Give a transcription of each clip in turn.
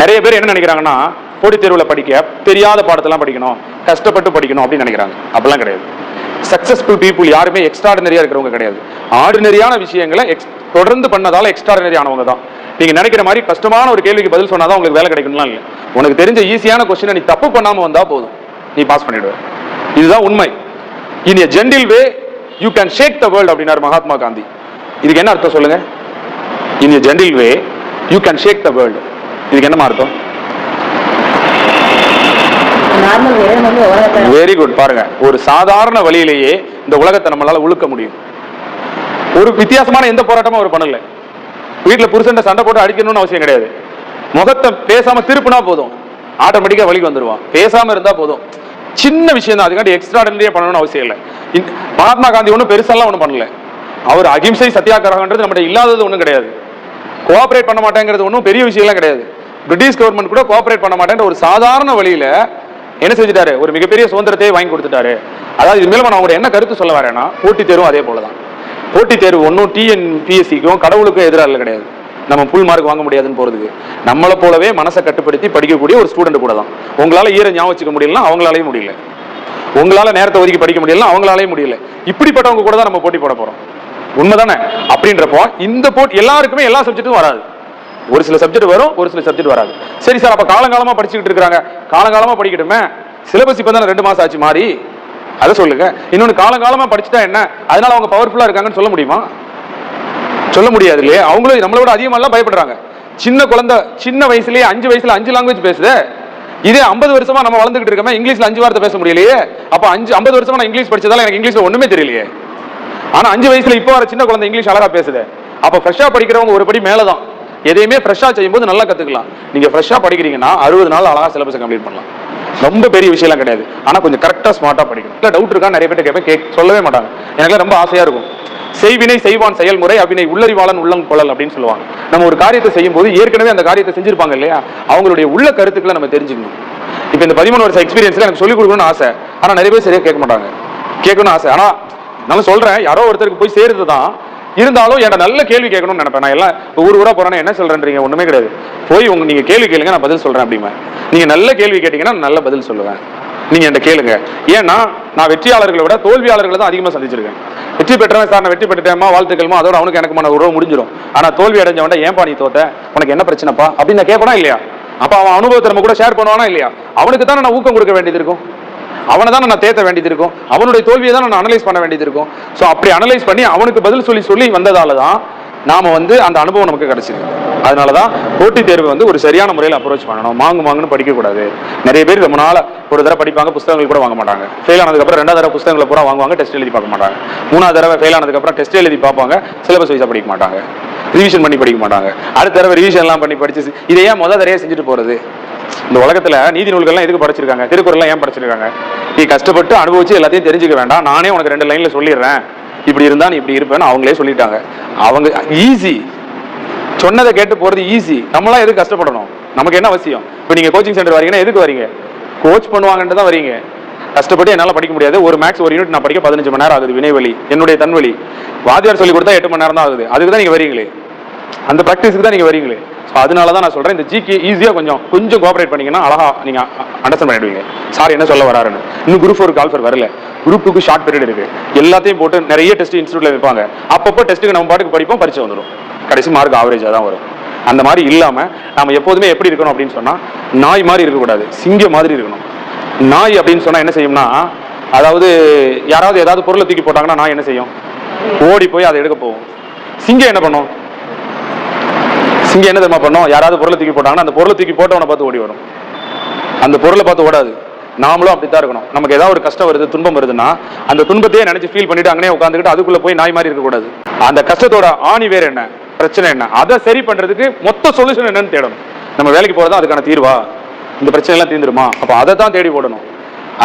நிறைய பேர் என்ன நினைக்கிறாங்கன்னா போட்டித் தேர்வில் படிக்க தெரியாத பாடத்தெல்லாம் படிக்கணும் கஷ்டப்பட்டு படிக்கணும் அப்படின்னு நினைக்கிறாங்க. அப்படிலாம் கிடையாது. சக்சஸ்ஃபுல் பீப்புள் யாருமே எக்ஸ்ட்ராடினரியா இருக்கிறவங்க கிடையாது. ஆர்டினரியான விஷயங்களை எக்ஸ் தொடர்ந்து பண்ணதால எக்ஸ்ட்ராடினரி ஆனவங்க தான். நீங்க நினைக்கிற மாதிரி கஷ்டமான ஒரு கேள்விக்கு பதில் சொன்னாதான் உங்களுக்கு வேலை கிடைக்கணும்லாம் இல்லை. உனக்கு தெரிஞ்ச ஈஸியான கொஸ்டினை நீ தப்பு பண்ணாம வந்தா போதும். நீ பாஸ் பண்ணிடுவ. இதுதான் உண்மை. In a gentle way you can shake the world அப்படின்னாரு மகாத்மா காந்தி. இதுக்கு என்ன அர்த்தம் சொல்லுங்க? In a gentle way you can shake the world இதுக்கு என்னமா அர்த்தம்? வெரி குட் பாருங்க. ஒரு சாதாரண வழியிலேயே இந்த உலகத்தை நம்மளால உழுக்க முடியும். ஒரு வித்தியாசமான எந்த போராட்டமும் அவர் பண்ணல. வீட்டுல புருஷன் சண்டை போட்டு அடிக்கணும்னு அவசியம் கிடையாது. முகத்தை பேசாம திருப்புனா போதும். ஆட்டோமேட்டிக்கா வழிக்கு வந்துருவான். பேசாம இருந்தா போதும். சின்ன விஷயம் தான். அதுக்காண்டி எக்ஸ்ட்ராடனரியா பண்ணணும்னு அவசியம் இல்லை. மகாத்மா காந்தி ஒன்றும் பெருசெல்லாம் ஒன்றும் பண்ணல. அவர் அகிம்சை சத்தியாகிரகன்றது நம்மகிட்ட இல்லாதது ஒன்றும் கிடையாது. கோஆபரேட் பண்ண மாட்டேங்கிறது ஒன்றும் பெரிய விஷயம்லாம் கிடையாது. பிரிட்டிஷ் கவர்மெண்ட் கூட கோஆபரேட் பண்ண மாட்டேன்ற ஒரு சாதாரண வழியில என்ன செஞ்சுட்டாரு? ஒரு மிகப்பெரிய சுதந்திரத்தை வாங்கி கொடுத்துட்டாரு. அதாவது இது மேலும் நான் அவங்களோட என்ன கருத்து சொல்ல வரேன்னா போட்டித் தேர்வும் அதே போலதான். போட்டித் தேர்வு ஒன்றும் டிஎன்பிஎஸ்சிக்கும் கடவுளுக்கும் எதிராக கிடையாது. நம்ம புல் மார்க் வாங்க முடியாதுன்னு போறதுக்கு. நம்மளை போலவே மனசை கட்டுப்படுத்தி படிக்கக்கூடிய ஒரு ஸ்டூடெண்ட் கூட தான் உங்களால ஈர ஞாபகம் வச்சுக்க முடியலனா அவங்களாலேயும் முடியல. உங்களால நேரத்தை ஒதுக்கி படிக்க முடியலனா அவங்களாலேயும் முடியல. இப்படிப்பட்டவங்க கூட தான் நம்ம போட்டி போட போறோம். உண்மைதானே? அப்படின்றப்போ இந்த போட்டி எல்லாருக்குமே எல்லா சப்ஜெக்டும் வராது. ஒரு சில சப்ஜெக்ட் வரும் ஒரு சில சப்ஜெக்ட் வராது. சரி சார் அப்போ காலங்காலமாக படிச்சுக்கிட்டு இருக்கிறாங்க. காலங்காலமாக படிக்கட்டுமே? சிலபஸ் இப்போ தானே ரெண்டு மாதம் ஆச்சு மாறி. அதை சொல்லுங்க. இன்னொன்று காலங்காலமாக படிச்சுட்டா என்ன? அதனால அவங்க பவர்ஃபுல்லாக இருக்காங்கன்னு சொல்ல முடியுமா? சொல்ல முடியாது இல்லையா? அவங்களும் நம்மளை விட அதிகமாகலாம் பயப்படுறாங்க. சின்ன குழந்தை சின்ன வயசுலேயே அஞ்சு வயசுல அஞ்சு லாங்குவேஜ் பேசுது. இதே ஐம்பது வருஷமா நம்ம வளர்ந்துகிட்டு இருக்கோமே இங்கிலீஷ்ல அஞ்சு வார்த்தை பேச முடியலையே? அப்ப அஞ்சு ஐம்பது வருஷமா நான் இங்கிலீஷ் படிச்சதால எனக்கு இங்கிலீஷ்ல ஒண்ணுமே தெரியலையே. ஆனா அஞ்சு வயசுல இப்போ வர சின்ன குழந்தை இங்கிலீஷ் அழகா பேசுது. அப்ப ஃப்ரெஷ்ஷா படிக்கிறவங்க ஒரு படி மேலதான். எதையுமே ஃப்ரெஷ்ஷாக செய்யும்போது நல்லா கற்றுக்கலாம் நீங்கள் ஃப்ரெஷ்ஷாக படிக்கிறீங்கன்னா அறுபது நாள் அழகாக சிலபஸை கம்ப்ளீட் பண்ணலாம். ரொம்ப பெரிய விஷயம்லாம் கிடையாது. ஆனால் கொஞ்சம் கரெக்டாக ஸ்மார்ட்டாக படிக்கணும். இல்லை டவுட் இருக்கா? நிறைய பேர் கேட்பேன். கேக் சொல்லவே மாட்டாங்க. எனக்கு ரொம்ப ஆசையாக இருக்கும். செய்வினை செய்வான் செயல்முறை அவினை உள்ளறிவாளன் உள்ளம் கொள்ளல் அப்படின்னு சொல்லுவாங்க. நம்ம ஒரு காரியத்தை செய்யும்போது ஏற்கனவே அந்த காரியத்தை செஞ்சிருப்பாங்க இல்லையா? அவங்களுடைய உள்ள கருத்துக்களை நம்ம தெரிஞ்சுக்கணும். இப்போ இந்த பதிமூணு வருஷம் எக்ஸ்பீரியன்ஸில் எனக்கு சொல்லிக் கொடுக்கணும்னு ஆசை. ஆனால் நிறைய பேர் சரியாக கேட்க மாட்டாங்க. கேட்கணும்னு ஆசை. ஆனால் நான் சொல்கிறேன் யாரோ ஒருத்தருக்கு போய் சேருது தான் இருந்தாலும் என்கிட்ட நல்ல கேள்வி கேட்கணும்னு நினைப்பேன். நான் எல்லாம் ஊர் ஊரா போறேன்னா என்ன சொல்றேன்றீங்க? ஒண்ணுமே கிடையாது. போய் உங்க நீங்க கேள்வி கேளுங்க நான் பதில் சொல்றேன் அப்படிமா. நீங்க நல்ல கேள்வி கேட்டீங்கன்னா நான் நல்ல பதில் சொல்லுவேன். நீங்க என்கிட்ட கேளுங்க. ஏன்னா நான் வெற்றியாளர்களை விட தோல்வியாளர்களை தான் அதிகமா சந்திச்சிருக்கேன். வெற்றி பெற்றவன் சார் நான் வெற்றி பெற்றுட்டேமா வாழ்த்துக்கள்மா அதோட அவனுக்கு எனக்குமான உறவு முடிஞ்சிடும் ஆனா தோல்வி அடைஞ்சவன்ட ஏன்பா நீ தோத்த? உனக்கு என்ன பிரச்சனைப்பா? அப்படின்னு நான் கேட்பனா இல்லையா? அப்ப அவன் அனுபவத்தை நம்ம கூட ஷேர் பண்ணுவானா இல்லையா? அவனுக்கு தானே நான் ஊக்கம் கொடுக்க வேண்டியது இருக்கும். அவனை தான் நான் தேத்த வேண்டியது இருக்கும். அவனுடைய தோல்வியை தான் நான் அனலைஸ் பண்ண வேண்டியது இருக்கும். ஸோ அப்படி அனலைஸ் பண்ணி அவனுக்கு பதில் சொல்லி சொல்லி வந்ததால தான் நாம் வந்து அந்த அனுபவம் நமக்கு கிடைச்சிருக்கு. அதனால தான் போட்டித் தேர்வு வந்து ஒரு சரியான முறையில் அப்ரோச் பண்ணணும். வாங்கு மாங்குன்னு படிக்கக்கூடாது. நிறைய பேர் ரொம்ப நாள் ஒரு தடவை படிப்பாங்க புத்தகங்கள் கூட வாங்க மாட்டாங்க. ஃபெயில் ஆனதுக்கப்புறம் ரெண்டாவது தடவை புத்தகங்களை பூரா வாங்குவாங்க டெஸ்ட் எழுதி பார்க்க மாட்டாங்க. மூணாவது தடவை ஃபெயில் ஆனதுக்கப்புறம் டெஸ்ட் எழுதி பார்ப்பாங்க சிலபஸ் வைஸாக படிக்க மாட்டாங்க. ரிவிஷன் பண்ணி படிக்க மாட்டாங்க. அடுத்த தடவை ரிவிஷன் எல்லாம் பண்ணி படிச்சு இதையே முதல் தடவையாக செஞ்சுட்டு போகிறது இந்த உலகத்துல நீதி நூல்கள்லாம் எதுக்கு படிச்சிருக்காங்க? திருக்குறள்லாம் ஏன் படிச்சிருக்காங்க? நீ கஷ்டப்பட்டு அனுபவிச்சு எல்லாத்தையும் தெரிஞ்சுக்க வேண்டாம். நானே உனக்கு ரெண்டு லைன்ல சொல்லிடுறேன். இப்படி இருந்தா நீ இப்படி இருப்பேன்னு அவங்களே சொல்லிட்டாங்க. அவங்க ஈஸி சொன்னதை கேட்டு போறது ஈஸி நம்மளாம் எதுக்கு கஷ்டப்படணும்? நமக்கு என்ன அவசியம்? இப்போ நீங்க கோச்சிங் சென்டர் வரீங்கன்னா எதுக்கு வரீங்க? கோச் பண்ணுவாங்கன்ட்டு தான் வரீங்க. கஷ்டப்பட்டு என்னால் படிக்க முடியாது. ஒரு மேக்ஸ் ஒரு யூனிட் நான் படிக்க பதினஞ்சு மணி நேரம் ஆகுது. வினைவழி என்னுடைய தன்வழி வாத்தியார் சொல்லி கொடுத்தா எட்டு மணி நேரம் தான் ஆகுது. அதுக்கு தான் நீங்க வரீங்களே. அந்த ப்ராக்டிஸ்க்கு தான் நீங்க வரீங்களே. ஸோ அதனால தான் நான் சொல்கிறேன் இந்த ஜிகே ஈஸியாக கொஞ்சம் கொஞ்சம் கோஆப்ரேட் பண்ணிங்கன்னா அழகாக நீங்கள் அண்டர்ஸ்டாண்ட் பண்ணிடுவீங்க. சார் என்ன சொல்ல வராருன்னு. இன்னும் குரூப் ஒரு கால்ஃபர் வரல. குரூப் டூக்கு ஷார்ட் பீரியட் இருக்குது எல்லாத்தையும் போட்டு நிறைய டெஸ்ட் இன்ஸ்டியூட்டில் வைப்பாங்க. அப்பப்போ டெஸ்ட்டுக்கு நம்ம பாட்டுக்கு படிப்போம் பரிச்சு வந்துடும் கடைசி மார்க் ஆவரேஜாக தான் வரும். அந்த மாதிரி இல்லாமல் நம்ம எப்போதுமே எப்படி இருக்கணும் அப்படின்னு சொன்னால் நாய் மாதிரி இருக்கக்கூடாது. சிங்கம் மாதிரி இருக்கணும். நாய் அப்படின்னு சொன்னால் என்ன செய்யும்னா அதாவது யாராவது ஏதாவது பொருளை தூக்கி போட்டாங்கன்னா நாய் என்ன செய்யும்? ஓடி போய் அதை எடுக்க போகும். சிங்கம் என்ன பண்ணும்? இங்கே என்ன தெரியுமா பண்ணோம்? யாராவது பொருளை தூக்கி போட்டாங்கன்னா அந்த பொருளை தூக்கி போட்டவனை பார்த்து ஓடி வரும் அந்த பொருளை பார்த்து ஓடாது. நாமளும் அப்படித்தான் இருக்கணும். நமக்கு ஏதாவது ஒரு கஷ்டம் வருது துன்பம் வருதுன்னா அந்த துன்பத்தையே நினைச்சு ஃபீல் பண்ணிட்டு அங்கே உட்காந்துக்கிட்டு அதுக்குள்ள போய் நாய் மாதிரி இருக்கக்கூடாது. அந்த கஷ்டத்தோட ஆணி வேறு என்ன? பிரச்சனை என்ன? அதை சரி பண்றதுக்கு மொத்த சொல்யூஷன் என்னன்னு தேடணும். நம்ம வேலைக்கு போறதா அதுக்கான தீர்வா? இந்த பிரச்சனை எல்லாம் தீர்ந்துருமா? அப்ப அதை தான் தேடி போடணும்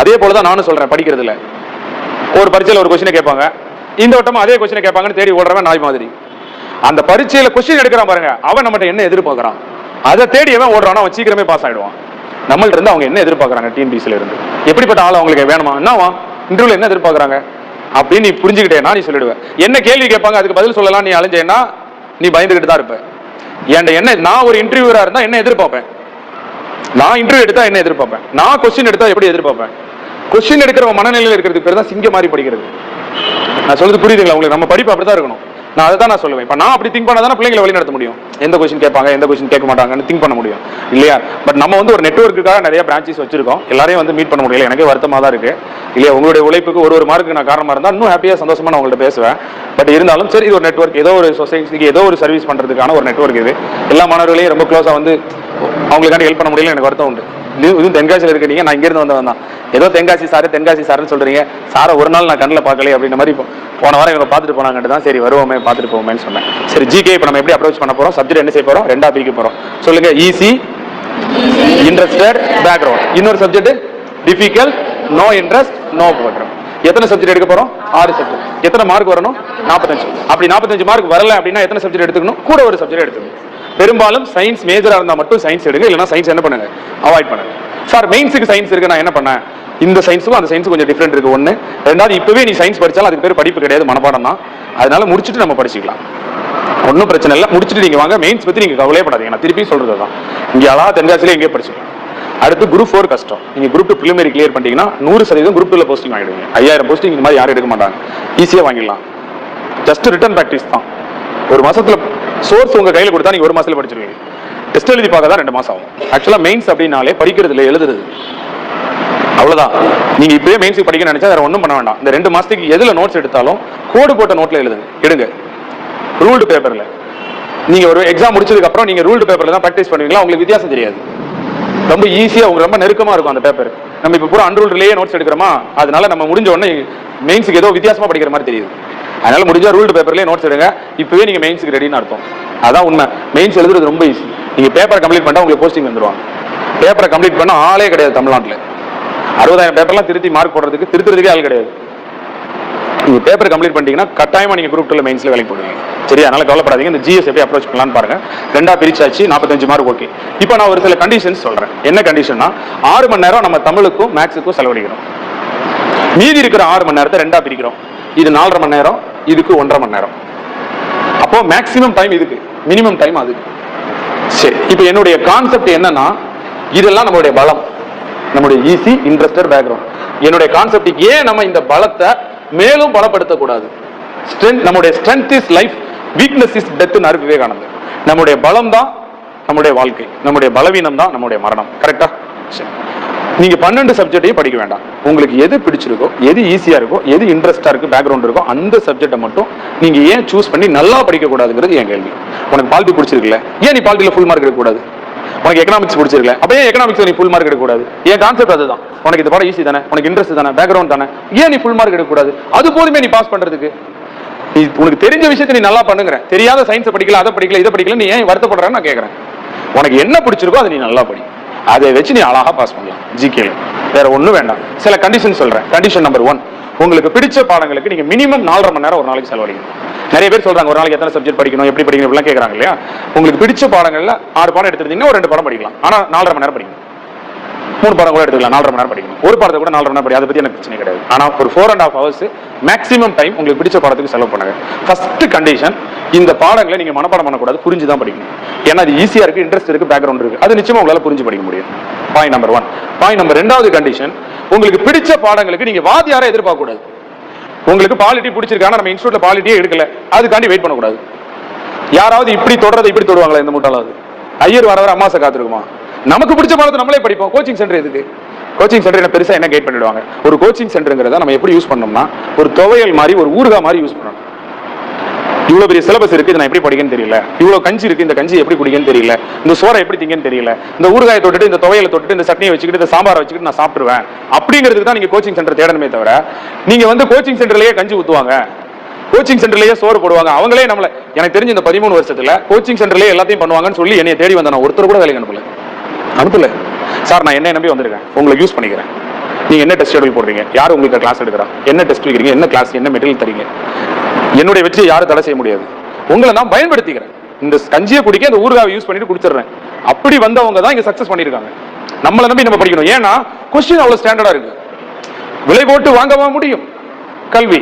அதே போலதான் நானும் சொல்றேன் படிக்கிறதுல. ஒரு பரீட்சையில ஒரு கொஸ்டினை கேட்பாங்க. இந்த வட்டமும் அதே கொஸ்டினை கேட்பாங்கன்னு தேடி ஓடுறவன் நாய் மாதிரி. அந்த பரீட்சையில கொஸ்டின் எடுக்கிறான் பாருங்க. அவன் நம்மகிட்ட என்ன எதிர்பார்க்கறான்? அதை தேடி எவன் ஓடுறானோ அவன் சீக்கிரமே பாஸ் ஆயிடுவான். நம்மள்ட்ட இருந்து அவங்க என்ன எதிர்பார்க்கறாங்க? டிஎன்பிசில இருந்து. எப்படிப்பட்ட ஆள் அவங்களுக்கு வேணுமா? என்னவா இன்டர்வியூல என்ன எதிர்பார்க்கறாங்க? அப்படின்னு நீ புரிஞ்சுக்கிட்டேன்னா நீ சொல்லிடுவேன். என்ன கேள்வி கேட்பாங்க? அதுக்கு பதில் சொல்லலாம் நீ அலைஞ்சேன்னா நீ பயந்துகிட்டு தான் இருப்ப. என் என்ன நான் ஒரு இன்டர்வியூரா இருந்தா என்ன எதிர்பார்ப்பேன்? நான் இன்டர்வியூ எடுத்தா என்ன எதிர்பார்ப்பேன்? நான் கொஸ்டின் எடுத்தா எப்படி எதிர்பார்ப்பேன்? கொஸ்டின் எடுக்கிற மனநிலையில் இருக்கிறதுக்கு பேர் தான் சிங்க மாதிரி படிக்கிறது. நான் சொல்றது புரியுதுங்களா? உங்களுக்கு நம்ம படிப்பு அப்படிதான் இருக்கணும். நான் அதை தான் நான் சொல்லுவேன். இப்போ நான் அப்படி திங்க் பண்ண தானே பிள்ளைங்களை வழி நடத்த முடியும். எந்த கொஸ்டின் கேட்பாங்க எந்த கொஸ்டின் கேட்க மாட்டாங்கன்னு திங்க் பண்ண முடியும். இல்லையா? பட் நம்ம வந்து ஒரு நெட்ஒர்க்குக்காக நிறைய பிரான்ச்சஸ் வச்சிருக்கோம். எல்லாரையும் வந்து மீட் பண்ண முடியல. எனக்கே வருத்தமாக தான் இருக்கு. இல்லையா? உங்களுடைய உழைப்புக்கு ஒரு ஒரு மார்க்கு நான் காரணமாக இருந்தால் இன்னும் ஹாப்பியாக சந்தோஷமாக நான் உங்கள்கிட்ட பேசுவேன். பட் இருந்தாலும் சரி இது ஒரு நெட்ஒர்க் ஏதோ ஒரு சொசைட்டிக்கு ஏதோ ஒரு சர்வீஸ் பண்ணுறதுக்கான ஒரு நெட்ஒர்க் இது. எல்லா மாணவர்களையும் ரொம்ப க்ளோஸாக வந்து அவங்களுக்காண்டி ஹெல்ப் பண்ண முடியல. எனக்கு வருத்தம் உண்டு. இது இதுவும் தென்காசியில் நீங்கள் நான் இங்கேருந்து வந்தவன் தான். ஏதோ தென்காசி சார் தென்காசி சார்னு சொல்கிறீங்க சாரை ஒரு நாள் நான் கண்ணில் பார்க்கலையே அப்படின்ற மாதிரி போன வாரம் இவங்க பார்த்துட்டு போனாங்கன்ட்டு தான் சரி வருவோமே பார்த்துட்டு போவோம்னு சொன்னேன். சரி ஜிகே இப்போ நம்ம எப்படி அப்ரோச் பண்ண போறோம்? சப்ஜெக்ட் என்ன செய்ய போறோம்? ரெண்டா பிரிக்க போறோம். சொல்லுங்க ஈஸி இன்ட்ரெஸ்டட் பேக்ரவுண்ட் இன்னொரு subject difficult no interest no background எத்தனை சப்ஜெக்ட் எடுக்க போறோம்? ஆறு சப்ஜெக்ட் எத்தனை மார்க் வரணும்? நாற்பத்தஞ்சு அப்படி நாற்பத்தஞ்சு மார்க் வரல அப்படின்னா எத்தனை சப்ஜெக்ட் எடுத்துக்கணும்? கூட ஒரு சப்ஜெக்ட் எடுத்துக்கணும். பெரும்பாலும் சயின்ஸ் மேஜரா இருந்தா மட்டும் சயின்ஸ் எடுங்க இல்லைன்னா சயின்ஸ் என்ன பண்ணுங்க? அவாய்ட் பண்ணுங்க. சார் மெயின்ஸுக்கு சயின்ஸ் இருக்கு நான் என்ன பண்ணேன் இந்த சயின்ஸுக்கும் அந்த சயின்ஸுக்கும் கொஞ்சம் டிஃப்ரெண்ட் இருக்கு. ஒன்று ரெண்டாவது இப்போவே நீ சயின்ஸ் படித்தாலும் அதுக்கு பேர் படிப்பு கிடையாது மனப்பாடம் தான். அதனால முடிச்சுட்டு நம்ம படிச்சுக்கலாம். ஒன்றும் பிரச்சனை இல்லை. முடிச்சுட்டு நீங்கள் வாங்க. மெயின்ஸ் பற்றி நீங்கள் கவலையே படாதீங்க. நான் திருப்பி சொல்கிறது தான் இங்கே அழகாக தென்காசிலே எங்கேயே படிச்சுக்கலாம் அடுத்து குரூப் ஃபோர் கஷ்டம். நீங்கள் குரூப் டூ பிலிமரி கிளியர் பண்ணிட்டீங்கன்னா நூறு சதவீதம் குரூப் டூல போஸ்டிங் வாங்கிடுவீங்க ஐயாயிரம் போஸ்டிங் இந்த மாதிரி யாரும் எடுக்க மாட்டாங்க. ஈஸியாக வாங்கிடலாம். ஜஸ்ட் ரிட்டர்ன் ப்ராக்டிஸ் தான். ஒரு மாதத்தில் சோர்ஸ் உங்கள் கையில் கொடுத்தா நீங்கள் ஒரு மாதத்தில் படிச்சிருவீங்க. டெஸ்ட் எழுதி பார்க்க தான் ரெண்டு மாதம் ஆகும். ஆக்சுவலாக மெயின்ஸ் அப்படின்னாலே படிக்கிறது இல்லை எழுதுறது. அவ்வளவுதான். நீங்க இப்பவே மெயின்ஸ் படிக்க நினைச்சா வேற ஒன்றும் பண்ண வேண்டாம். இந்த ரெண்டு மாசத்துக்கு எதுல நோட்ஸ் எடுத்தாலும் கோடு போட்ட நோட்ல எழுதுங்க. எடுங்க. ரூல்டு பேப்பர்ல நீங்க ஒரு எக்ஸாம் முடிச்சதுக்கு அப்புறம் நீங்க ரூல்டு பேப்பர்ல தான் ப்ராக்டிஸ் பண்ணுவீங்களா? உங்களுக்கு வித்தியாசம் தெரியாது. ரொம்ப ஈஸியா உங்களுக்கு ரொம்ப நெருக்கமா இருக்கும் அந்த பேப்பர் நம்ம இப்ப பூரா அன்ரூல்ட்லயே நோட்ஸ் எடுக்கிறோமா? அதனால நம்ம முடிஞ்ச உடனே மெயின்ஸுக்கு ஏதோ வித்தியாசமா படிக்கிற மாதிரி தெரியுது. அதனால முடிஞ்சா ரூல்டு பேப்பர்லயே நோட்ஸ் எடுங்க. இப்பவே நீங்க மெயின்ஸுக்கு ரெடின்னு அர்த்தம். அதான் உண்மை. மெயின்ஸ் எழுதுறது ரொம்ப ஈஸி நீங்க பேப்பரை கம்ப்ளீட் பண்ணா உங்களுக்கு போஸ்டிங் வந்துருவாங்க. பேப்பரை கம்ப்ளீட் பண்ணால் ஆளே கிடையாது தமிழ்நாட்டுல. அறுபதாயிரம் பேப்பர்லாம் திருத்தி மார்க் போடுறதுக்கு திருத்துறதுக்கே ஆள் கிடையாது. நீங்கள் பேப்பர் கம்ப்ளீட் பண்ணிட்டீங்கன்னா கட்டாயமாக நீங்கள் குரூப் டூல மெயின்ஸில் வேலைக்கு போடுவீங்க. சரி அதனால கவலைப்படாதீங்க. இந்த ஜிஎஸ் எப்படி அப்ரோச் பண்ணலான்னு பாருங்க. ரெண்டா பிரிச்சாச்சு நாற்பத்தஞ்சு மார்க் ஓகே இப்போ நான் ஒரு சில கண்டிஷன்ஸ் சொல்றேன். என்ன கண்டிஷன்னா ஆறு மணி நேரம் நம்ம தமிழுக்கும் மேக்ஸுக்கும் செலவழிக்கிறோம். மீதி இருக்கிற ஆறு மணி நேரத்தை ரெண்டா பிரிக்கிறோம். இது நாலரை மணி நேரம் இதுக்கு ஒன்றரை மணி நேரம். அப்போ மேக்ஸிமம் டைம் இதுக்கு. மினிமம் டைம் அதுக்கு. சரி. இப்போ என்னுடைய கான்செப்ட் என்னன்னா இதெல்லாம் நம்மளுடைய பலம். நம்முடைய ஈஸி இன்ட்ரெஸ்டட் பேக்ரவுண்ட் என்னுடைய கான்செப்ட் ஏன் நம்ம இந்த பலத்தை மேலும் பலப்படுத்தக்கூடாது? ஸ்ட்ரென்த் நம்முடைய strength is life weakness is death விவேகானந்தர். நம்முடைய பலம் தான் நம்முடைய வாழ்க்கை. நம்முடைய பலவீனம் தான் நம்முடைய மரணம். கரெக்டா சரி. நீங்க பன்னெண்டு சப்ஜெக்டையும் படிக்க வேண்டாம். உங்களுக்கு எது பிடிச்சிருக்கோ எது ஈஸியா இருக்கோ எது இன்ட்ரெஸ்டா இருக்கு பேக்ரவுண்ட் இருக்கோ அந்த சப்ஜெக்ட்டை மட்டும் நீங்க ஏன் சூஸ் பண்ணி நல்லா படிக்க கூடாதுங்கிறது என் கேள்வி. உனக்கு பால்ட்டி பிடிச்சிருக்குல்ல? ஏன் நீ பால்ட்டியில ஃபுல் மார்க் எடுக்க கூடாது உனக்கு எக்கனாமிக்ஸ் பிடிச்சிருக்கல. அப்படியே எக்கனாமிக்ஸ் நீ ஃபுல் மார்க் எடுக்க கூடாது என் கான்செப்ட் அதுதான். உனக்கு இந்த படம் ஈஸி தானே? உனக்கு இன்ட்ரெஸ்ட் தானே? பேக்ரவுண்ட் தானே? ஏன் நீ ஃபுல் மார்க் எடுக்க கூடாது அது போதுமே நீ பாஸ் பண்றதுக்கு. நீ உனக்கு தெரிஞ்ச விஷயத்தை நீ நல்லா பண்ணுங்கிற. தெரியாத சயின்ஸை படிக்கல அதை படிக்கல இதை படிக்கல நீ ஏன் வருத்தப்படுறேன்னு நான் கேட்கறேன் உனக்கு என்ன பிடிச்சிருக்கோ அதை நீ நல்லா படி. அதை வச்சு நீ அழகா பாஸ் பண்ணலாம். ஜிகேல வேற ஒண்ணும் வேண்டாம். சில கண்டிஷன் சொல்றேன். கண்டிஷன் நம்பர் ஒன் உங்களுக்கு பிடிச்ச பாடங்களுக்கு நீங்க மினிமம் நாலரை மணி நேரம் ஒரு நாளைக்கு செலவழிக்கணும். நிறைய பேர் சொல்றாங்க ஒரு நாளைக்கு எத்தனை சப்ஜெக்ட் படிக்கணும் எப்படி படிக்கணும் இப்படிலாம் கேட்கறாங்க இல்லையா? உங்களுக்கு பிடிச்ச பாடங்கள்ல ஆறு பாடம் எடுத்துருந்தீங்கன்னா ஒரு ரெண்டு பாடம் படிக்கலாம். ஆனா நாலரை மணி நேரம் படிக்கணும் மூணு பாடம் கூட எடுத்துக்கலாம் நாலரை மணி நேரம் படிக்கணும் ஒரு பாடத்தை கூட நாலரை மணி நேரம் படிக்கும் அதை பத்தி எனக்கு பிரச்சனை கிடையாது. ஆனா ஒரு four and half hours maximum time உங்களுக்கு பிடிச்ச பாடத்துக்கு செலவு பண்ணுங்க. ஃபர்ஸ்ட் கண்டிஷன் இந்த பாடங்களை நீங்க மனப்பாடம் பண்ணக்கூடாது புரிஞ்சு தான் படிக்கணும். ஏன்னா அது ஈஸியா இருக்கு இன்ட்ரெஸ்ட் இருக்கு பேக்ரவுண்ட் இருக்கு. அது நிச்சயமா உங்களால புரிஞ்சு படிக்க முடியும். Point number one point number ரெண்டாவது கண்டிஷன் உங்களுக்கு பிடிச்ச பாடங்களுக்கு நீங்க வாதியாரை எதிர்பார்க்க கூடாது உங்களுக்கு பாலிட்டி பிடிச்சிருக்கு நம்ம இன்ஸ்டியூட்ல பாலிட்டியே எடுக்கல. அதுக்காண்டி வெயிட் பண்ணக்கூடாது. யாராவது இப்படி தொடறதை இப்படி தொடுவாங்களா இந்த முட்டாளாவது. ஐயர் வர வர அம்மாசை காத்திருக்குமா? நமக்கு பிடிச்ச பாடத்தை நம்மளே படிப்போம். கோச்சிங் சென்டர் எதுக்கு? கோச்சிங் சென்டர் என்ன பெருசா என்ன கைட் பண்ணிடுவாங்க? ஒரு கோச்சிங் சென்டருங்கிறத நம்ம எப்படி யூஸ் பண்ணோம்னா ஒரு துவையல் மாதிரி ஒரு ஊறுகாய் மாதிரி யூஸ் பண்ணணும். இவ்வளோ பெரிய சிலபஸ் இருக்கு நான் எப்படி படிக்கன்னு தெரியல. இவ்வளவு கஞ்சி இருக்கு இந்த கஞ்சி எப்படி குடிக்கன்னு தெரியல. இந்த சோறை எப்படி திங்கன்னு தெரியல. இந்த ஊறுகாயை தொட்டுட்டு இந்த துவையில தொட்டுட்டு இந்த சட்னியை வச்சுக்கிட்டு இந்த சாம்பாரை வச்சுக்கிட்டு நான் சாப்பிடுவேன் அப்படிங்கிறதுக்கு தான் நீங்க கோச்சிங் சென்டர் தேடணுமே தவிர நீங்க வந்து கோச்சிங் சென்டர்லயே கஞ்சி ஊற்றுவாங்க கோச்சிங் சென்டர்லயே சோறு போடுவாங்க. அவங்களே நம்மள எனக்கு தெரிஞ்ச இந்த பதிமூணு வருஷத்துல கோச்சிங் சென்டர்லயே எல்லாத்தையும் பண்ணுவாங்கன்னு சொல்லி என்னை தேடி வந்த நான். ஒருத்தர் கூட வேலைக்கு அனுப்பல. அனுப்பல. சார் நான் என்ன நம்பி வந்திருக்கேன். உங்களை யூஸ் பண்ணிக்கிறேன். நீங்க என்ன டெஸ்ட் ஷெடியூல் போடுறீங்க? யார் உங்களுக்கு கிளாஸ் எடுக்கிறா? என்ன டெஸ்ட் வைக்கிறீங்க? என்ன கிளாஸ் என்ன மெட்டீரியல் தரீங்க? என்னுடைய வெற்றியை யாரும் தடை செய்ய முடியாது. உங்களை நான் பயன்படுத்திக்கிறேன். இந்த கஞ்சியை குடிக்க இந்த ஊறுகாவை யூஸ் பண்ணிட்டு குடிச்சிடுறேன். அப்படி வந்தவங்க தான் இங்க சக்சஸ் பண்ணியிருக்காங்க. நம்மளை நம்பி நம்ம படிக்கணும். ஏன்னா கொஸ்டின் அவ்வளவு ஸ்டாண்டர்டா இருக்கு. விலை போட்டு வாங்கவா முடியும்? கல்வி.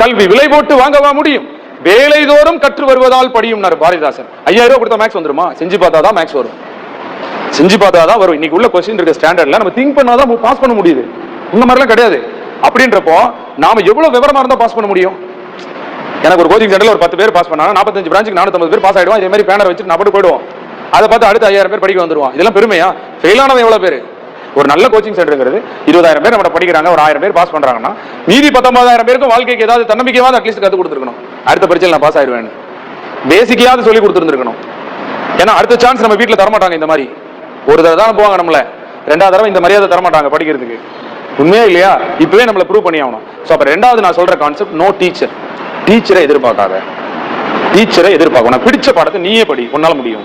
கல்வி விலை போட்டு வாங்கவா முடியும்? வேலை தோறும் கற்று வருவதால் படியும் பாரதிதாசன். ஐயாயிரம் ரூபாய் கொடுத்தா மேக்ஸ் வந்துருமா? செஞ்சு பார்த்தா தான் மேக்ஸ் வரும். செஞ்சு பார்த்தா தான் வரும். இன்னைக்கு உள்ள கொஸ்டின் இருக்க ஸ்டாண்டர்ட்ல நம்ம திங்க் பண்ணாதான் பாஸ் பண்ண முடியுது. இந்த மாதிரிலாம் கிடையாது. அப்படின்றப்போ நாம எவ்வளவு விவரமா இருந்தா பாஸ் பண்ண முடியும்? எனக்கு ஒரு கோச்சிங் சென்டர்ல ஒரு பத்து பேர் பாஸ் பண்ணா நாற்பத்தஞ்சு பிரான்ச்சுக்கு நானூத்தி பேர் பாஸ் ஆயிடுவோம் இதே மாதிரி பேனர் வச்சுட்டு நான் பாட்டு போயிடுவோம். அதை பார்த்து அடுத்து ஐயாயிரம் பேர் படிக்க வந்துருவான். இதெல்லாம் பெருமையா? ஃபெயில் ஆனவன் எவ்வளவு பேர்? ஒரு நல்ல கோச்சிங் சென்டருங்கிறது இருபதாயிரம் பேர் நம்ம படிக்கிறாங்க ஒரு ஆயிரம் பேர் பாஸ் பண்றாங்கன்னா மீதி பத்தொன்பதாயிரம் பேருக்கும் வாழ்க்கைக்கு ஏதாவது தன்னம்பிக்கையாவது அட்லீஸ்ட் கத்து கொடுத்துருக்கணும். அடுத்த பரீட்சையில் நான் பாஸ் ஆயிடுவேன் பேசிக்கையாவது சொல்லி கொடுத்துருந்துருக்கணும். ஏன்னா அடுத்த சான்ஸ் நம்ம வீட்டில் தரமாட்டாங்க இந்த மாதிரி. ஒரு தடவை தான் போவாங்க நம்மள. ரெண்டாவது தடவை இந்த மரியாதை தரமாட்டாங்க படிக்கிறதுக்கு. உண்மையே இல்லையா? இப்பவே நம்மள ப்ரூவ் பண்ணி ஆகணும். ஸோ அப்போ ரெண்டாவது நான் சொல்ற கான்செப்ட் நோ டீச்சர் டீச்சரை எதிர்பார்க்காத. டீச்சரை எதிர்பார்க்கணும் உனக்கு பிடிச்ச பாடத்தை நீயே படி. உன்னால முடியும்.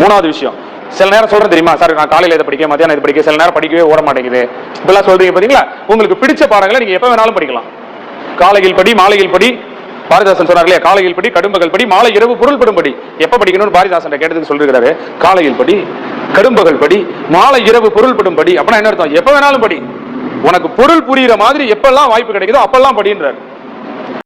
மூணாவது விஷயம். சில நேரம் சொல்றேன் தெரியுமா? சார் நான் காலையில இதை படிக்க மத்தியானம் இதை படிக்க சில நேரம் படிக்கவே ஓட மாட்டேங்குது. இப்பெல்லாம் சொல்றீங்க பாத்தீங்களா? உங்களுக்கு பிடிச்ச பாடங்களை நீங்க எப்ப வேணாலும் படிக்கலாம். காலையில் படி மாலையில் படி. பாரதிதாசன் சொன்னார் இல்லையா? காலையில் படி கடும்பகல் படி மாலை இரவு பொருள் படும்படி எப்ப படிக்கணும்னு பாரதிதாசன் கேட்டதுக்கு சொல்லிருக்கிறாரு. காலையில் படி கடும்பகல் படி மாலை இரவு பொருள் படும்படி அப்படின்னா என்ன அர்த்தம்? எப்ப வேணாலும் படி. உனக்கு பொருள் புரியுற மாதிரி எப்பெல்லாம் வாய்ப்பு கிடைக்குதோ அப்பெல்லாம் படின்றார்.